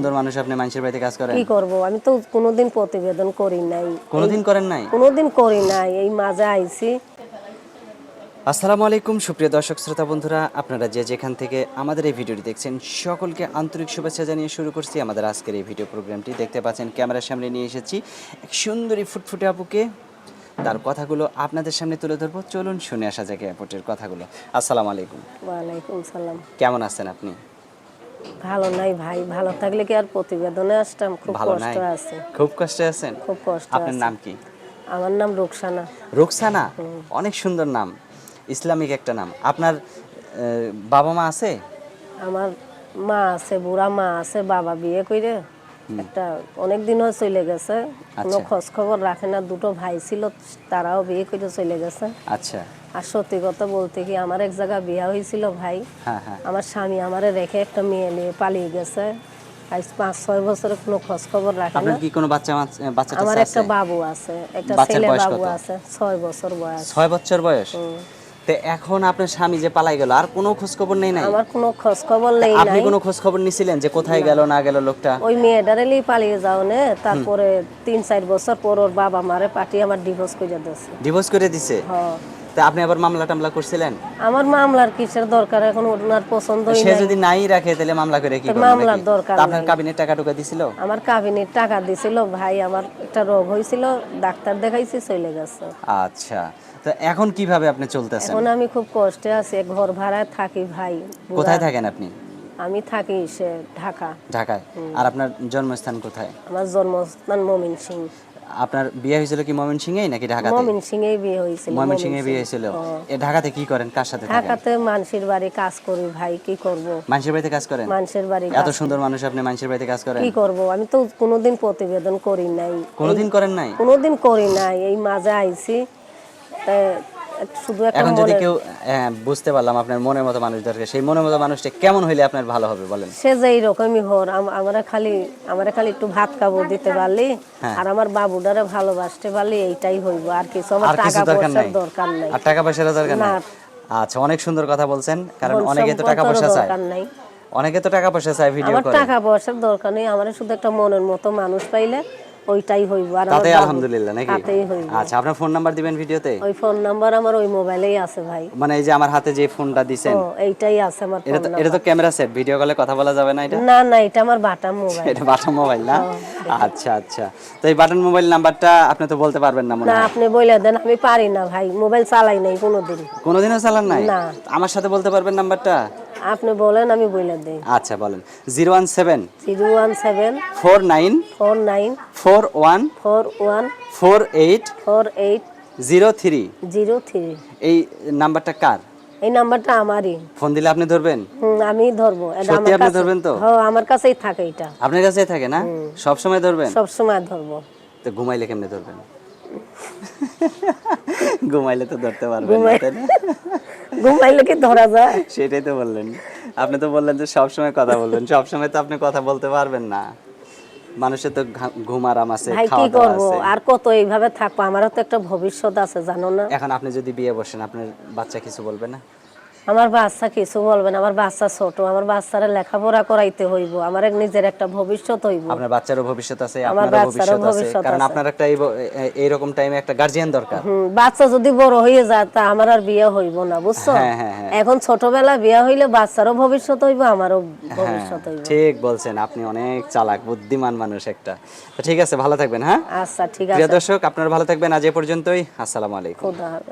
সুন্দর মানুষ আপনি মানুষের বাড়িতে কাজ করেন? কি করব? আমি তো কোনোদিন প্রতিবেদন করি নাই। কোনোদিন করেন নাই? কোনোদিন করি নাই। এই মাঝে আইছি। আসসালামু আলাইকুম সুপ্রিয় দর্শক শ্রোতা বন্ধুরা। আপনারা যে যেখান থেকে আমাদের এই ভিডিওটি দেখছেন সকলকে আন্তরিক শুভেচ্ছা জানিয়ে শুরু করছি আমাদের আজকের এই ভিডিও প্রোগ্রামটি। দেখতে পাচ্ছেন ক্যামেরার সামনে নিয়ে এসেছি এক সুন্দরী ফুটফুটে আপুকে। তার কথাগুলো আপনাদের সামনে তুলে ধরবো। চলুন শুনে আসা যাক এয়ারপোর্টের কথাগুলো। আসসালামু আলাইকুম। ওয়ালাইকুম সালাম। কেমন আছেন আপনি? ভালো নাই ভাই ভালো থাকলে কি আর প্রতিবেদনে আসতাম? খুব কষ্ট আছে। খুব কষ্টে আছেন? খুব কষ্ট আপনার নাম কি? আমার নাম রুকসানা। রুকসানা? অনেক সুন্দর নাম। ইসলামিক একটা নাম। আপনার বাবা মা আছে? আমার মা আছে বুড়া মা আছে বাবা বিয়ে কইরে একটা অনেক দিন হয় চলে গেছে। কোনো আচ্ছা। খোঁজ খবর রাখে না। দুটো ভাই ছিল তারাও বিয়ে করে চলে গেছে। আচ্ছা। আর সত্যি কথা বলতে কি আমার এক জায়গায় বিয়ে হয়েছিল ভাই। হ্যাঁ হ্যাঁ। আমার স্বামী আমারে রেখে একটা মেয়ে নিয়ে পালিয়ে গেছে। আজ পাঁচ ছয় বছরে কোনো খোঁজ খবর রাখে না। কি কোনো বাচ্চা বাচ্চা আমার একটা বাবু আছে একটা ছেলে বাবু আছে ছয় বছর বয়স। ছয় বছর বয়স? তো এখন আপনার স্বামী যে পালাই গেল আর কোনো খোঁজ খবর নেই নাই? আমার কোনো খোঁজ খবর নেই আপনি কোনো খোঁজ খবর নিছিলেন যে কোথায় গেল না গেল লোকটা? ওই মেয়েটারে লিয়ে পালিয়ে যাও নে তারপরে তিন চার বছর পর ওর বাবা মারে পাঠিয়ে আমার ডিভোর্স করে দিয়েছে ডিভোর্স করে দিছে? হ তা আপনি আবার মামলা টামলা করছিলেন? আমার মামলার কিসের দরকার? এখন ওনার পছন্দই সে যদি নাই রাখে তাহলে মামলা করে কি মামলার দরকার আপনার কাবিনের টাকা টুকা দিছিল? আমার কাবিনের টাকা দিছিল ভাই আমার একটা রোগ হয়েছিল ডাক্তার দেখাইছি চলে গেছে। আচ্ছা। তো এখন কীভাবে আপনি চলতেছেন? এখন আমি খুব কষ্টে আছি ঘর ভাড়ায় থাকি ভাই কোথায় থাকেন আপনি? আমি থাকি সে ঢাকা। ঢাকায়। আর আপনার জন্মস্থান কোথায়? আমার জন্মস্থান মমিন সিং আপনার বিয়ে হয়েছিল কি ময়মন সিংহেই নাকি ঢাকাতে? মমিন সিং এই বিয়ে হয়েছিল ময়মন সিংহে বিয়ে হয়েছিল। এ ঢাকাতে কি করেন? কার সাথে থাকেন? ঢাকাতে মানুষের বাড়ি কাজ করি ভাই কি করব? মানুষের বাড়িতে কাজ করেন? মানুষের বাড়ি এত সুন্দর মানুষ আপনি মানুষের বাড়িতে কাজ করেন? কি করব? আমি তো কোনোদিন প্রতিবেদন করি নাই। কোনোদিন করেন নাই? কোনোদিন করি নাই এই মাঝে আইছি। শুধু এখন যদি কেউ হ্যাঁ, বুঝতে পারলাম আপনার মনের মতো মানুষ দরকার সেই মনের মতো মানুষটা কেমন হইলে আপনার ভালো হবে বলেন? সে যে এইরকমই হর আমরা খালি আমরা খালি একটু ভাত দিতে পারলি হ্যাঁ। আর আমার বাবুটারে ভালোবাসতে পারলি এইটাই হইব আর কিছু আমার টাকা পয়সার দরকার নাই। আর টাকা পয়সার দরকার নাই? আচ্ছা অনেক সুন্দর কথা বলছেন কারণ অনেকে তো টাকা পয়সা চায়। দরকার নাই। অনেকে তো টাকা পয়সা চায় ভিডিও আমার করে। টাকা পয়সার দরকার নেই আমার শুধু একটা মনের মতো মানুষ পাইলে ওইটাই হইব। আর তাতে আলহামদুলিল্লাহ নাকি? তাতেই হইব। আচ্ছা আপনার ফোন নাম্বার দিবেন ভিডিওতে? ওই ফোন নাম্বার আমার ওই মোবাইলেই আছে ভাই। মানে এই যে আমার হাতে যে ফোনটা দিছেন ও এইটাই আছে আমার ফোন তো এটা তো ক্যামেরা সেট ভিডিও কলে কথা বলা যাবে না এটা? না না এটা আমার বাটা মোবাইল। এটা বাটন মোবাইল না? আচ্ছা আচ্ছা। তো এই বাটন মোবাইল নাম্বারটা আপনি তো বলতে পারবেন না মনে না আপনি বলে দেন আমি পারি না ভাই। মোবাইল চালাই নাই কোনোদিন। কোনোদিনও চালান নাই? না। আমার সাথে বলতে পারবেন নাম্বারটা আপনি বলেন আমি বলে দেই। আচ্ছা বলেন। Zero one seven zero one seven four nine four nine four one four one four eight four eight zero three. এই নাম্বারটা কার? এই নাম্বারটা আমারই। ফোন দিলে আপনি ধরবেন? হুম আমি ধরবো। এটা আমার আপনি ধরবেন তো? হ্যাঁ আমার কাছেই থাকে এটা। আপনার কাছেই থাকে না? সব সময় ধরবেন? সব সময় ধরবো। তো ঘুমাইলে কেমনে ধরবেন? ঘুমাইলে তো ধরতে পারবেন না তাই না? ঘুমাইলে কি ধরা যায়? সেটাই তো বললেন। আপনি তো বললেন যে সবসময় কথা বলবেন। সবসময় তো আপনি কথা বলতে পারবেন না। মানুষের তো ঘুম আরাম আছে ভাই কি করব? আর কত এইভাবে থাকব? আমারও তো একটা ভবিষ্যৎ আছে জানো না? এখন আপনি যদি বিয়ে বসেন আপনার বাচ্চা কিছু বলবে না? আমার বাচ্চা কিছু বলবেন আমার বাচ্চা ছোট আমার বাচ্চারা লেখাপড়া করাইতে হইব আমার এক নিজের একটা ভবিষ্যৎ হইব। আপনার বাচ্চারও ভবিষ্যৎ আছে আপনারও ভবিষ্যৎ আছে কারণ আপনার একটা এই এইরকম টাইমে একটা গার্জিয়ান দরকার। বাচ্চা যদি বড় হয়ে যায় তা আমার আর বিয়ে হইব না বুঝছ? হ্যাঁ, হ্যাঁ, হ্যাঁ। এখন ছোটবেলা বিয়ে হইলে বাচ্চারও ভবিষ্যৎ হইব আমারও ভবিষ্যৎ হইব। ঠিক বলছেন আপনি অনেক চালাক বুদ্ধিমান মানুষ একটা। তো ঠিক আছে ভালো থাকবেন হ্যাঁ? আচ্ছা ঠিক আছে। প্রিয় দর্শক আপনারা ভালো থাকবেন আজ এ পর্যন্তই আসসালামু আলাইকুম। খুদা হাফেজ।